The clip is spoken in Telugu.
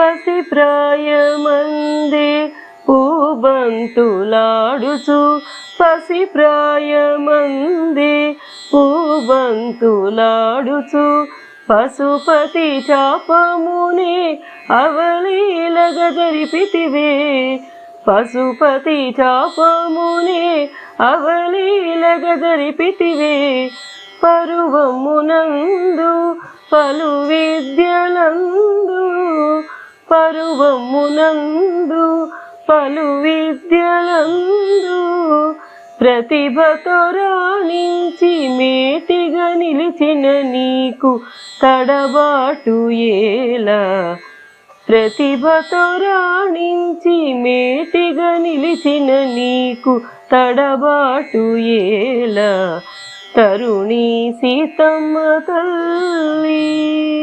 పసి ప్రాయమందే పూబంతులాడుచు. పసి ప్రాయమందే పూబంతులాడుచు. పశుపతి చాపమునే అవలీలగ జరిపితివే పశుపతి చాపమునే అవలీలగ జరిపితివే పరువమునందు పలు విద్యలందు పరువమునందు పలు విద్యలందు ప్రతిభతో రాణించి మేటిగా నిలిచిన నీకు తడబాటు ఏలా? ప్రతిభతో రాణించి మేటిగా నిలిచిన నీకు తడబాటు ఏలా? తరుణీ సీతమ్మ తల్లి